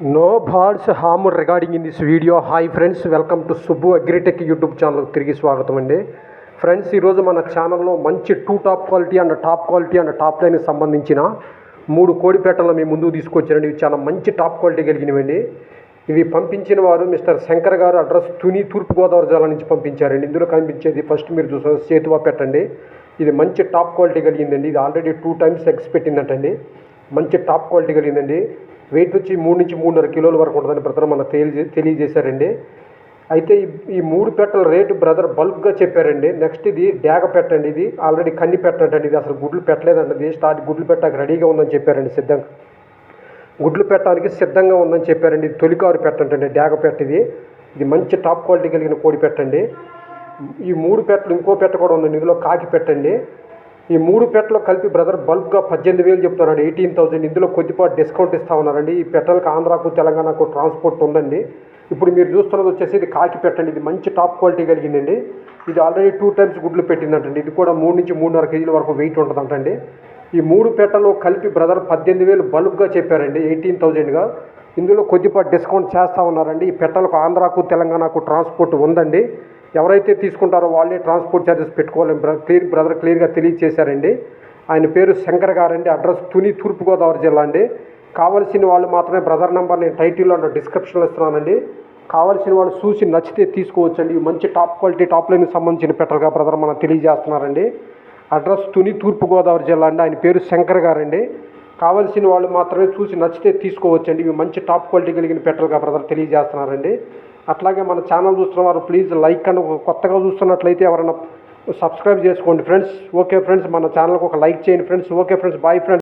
No birds harm regarding in this video hi friends welcome to Subbu agritech YouTube channel తిరిగి స్వాగతం అండి. Friends ఈరోజు మన ఛానల్లో మంచి two top quality and top quality and top లైన్కి సంబంధించిన మూడు కోడిపేటలు మీ ముందుకు తీసుకొచ్చారండి ఇవి చాలా మంచి టాప్ క్వాలిటీ కలిగినవండి. ఇవి పంపించిన వారు మిస్టర్ శంకర్ గారు అడ్రస్ తుని తూర్పుగోదావరి జిల్లా నుంచి పంపించారండి. ఇందులో కనిపించేది ఫస్ట్ మీరు చూసిన సేతువా పెట్టండి ఇది మంచి టాప్ క్వాలిటీ కలిగిందండి. ఇది ఆల్రెడీ టూ టైమ్స్ ఎగ్స్ పెట్టిందటండి. మంచి టాప్ క్వాలిటీ కలిగిందండి. వెయిట్ వచ్చి మూడు నుంచి మూడున్నర కిలోల వరకు ఉంటుందని బ్రదర్ మన తెలియజే తెలియజేశారండి. అయితే ఈ ఈ మూడు పెట్టల రేటు బ్రదర్ బల్క్గా చెప్పారండి. నెక్స్ట్ ఇది డేగ పెట్టండి. ఇది ఆల్రెడీ కన్ని పెట్టండి ఇది అసలు గుడ్లు పెట్టలేదండి. ఇది స్టార్ట్ గుడ్లు పెట్టాక రెడీగా ఉందని చెప్పారండి సిద్ధంగా. గుడ్లు పెట్టడానికి సిద్ధంగా ఉందని చెప్పారండి. ఇది తొలికారు పెట్టండి డేగ పెట్ట ఇది. ఇది మంచి టాప్ క్వాలిటీ కలిగిన కోడి పెట్టండి. ఈ మూడు పెట్టలు ఇంకో పెట్ట కూడా ఉందండి. ఇందులో కాకి పెట్టండి. ఈ మూడు పెట్టలు కలిపి బ్రదర్ బల్క్గా పద్దెనిమిది వేలు చెప్తున్నాడు. Eighteen thousand. ఇందులో కొద్దిపాటు డిస్కౌంట్ ఇస్తా ఉన్నారండి ఈ పెట్టలకు ఆంధ్రాకు తెలంగాణకు ట్రాన్స్పోర్ట్ ఉందండి. ఇప్పుడు మీరు చూస్తున్నది వచ్చేసి ఇది కాకి పెట్టండి. ఇది మంచి టాప్ క్వాలిటీ కలిగిందండి. ఇది ఆల్రెడీ టూ టైమ్స్ గుడ్లు పెట్టిందంటండి. ఇది కూడా మూడు నుంచి మూడున్నర కేజీల వరకు వెయిట్ ఉంటుందంటండి. ఈ మూడు పెట్టలు కలిపి బ్రదర్ పద్దెనిమిది వేలు బల్క్గా చెప్పారండి. ఎయిటీన్ థౌజండ్గా ఇందులో కొద్దిపాటు డిస్కౌంట్ చేస్తూ ఉన్నారండి. ఈ పెట్టలకు ఆంధ్రాకు తెలంగాణకు ట్రాన్స్పోర్ట్ ఉందండి. ఎవరైతే తీసుకుంటారో వాళ్ళే ట్రాన్స్పోర్ట్ ఛార్జెస్ పెట్టుకోవాలి. బ్ర క్లియర్ బ్రదర్ క్లియర్గా తెలియజేశారండి ఆయన పేరు శంకర్ గారండి. అడ్రస్ తుని తూర్పుగోదావరి జిల్లా అండి. కావాల్సిన వాళ్ళు మాత్రమే బ్రదర్ నెంబర్ నేను టైటిల్లో అండ్ డిస్క్రిప్షన్లో ఇస్తున్నానండి. కావాల్సిన వాళ్ళు చూసి నచ్చితే తీసుకోవచ్చండి. మంచి టాప్ క్వాలిటీ టాప్ లైన్కి సంబంధించిన పెట్టలుగా బ్రదర్ మనం తెలియజేస్తున్నారండి. అడ్రస్ తుని తూర్పుగోదావరి జిల్లా అండి. ఆయన పేరు శంకర్ గారండి. కావాల్సిన వాళ్ళు మాత్రమే చూసి నచ్చితే తీసుకోవచ్చండి. ఇవి మంచి టాప్ క్వాలిటీ కలిగిన పెట్టలుగా బ్రదర్ తెలియజేస్తున్నారండి. అట్లాగే మన ఛానల్ చూస్తున్న వారు ప్లీజ్ లైక్ అండ్ కొత్తగా చూస్తున్నట్లయితే ఎవరైనా సబ్స్క్రైబ్ చేసుకోండి ఫ్రెండ్స్. ఓకే ఫ్రెండ్స్ మన ఛానల్కి ఒక లైక్ చేయండి friends. Okay friends bye friends.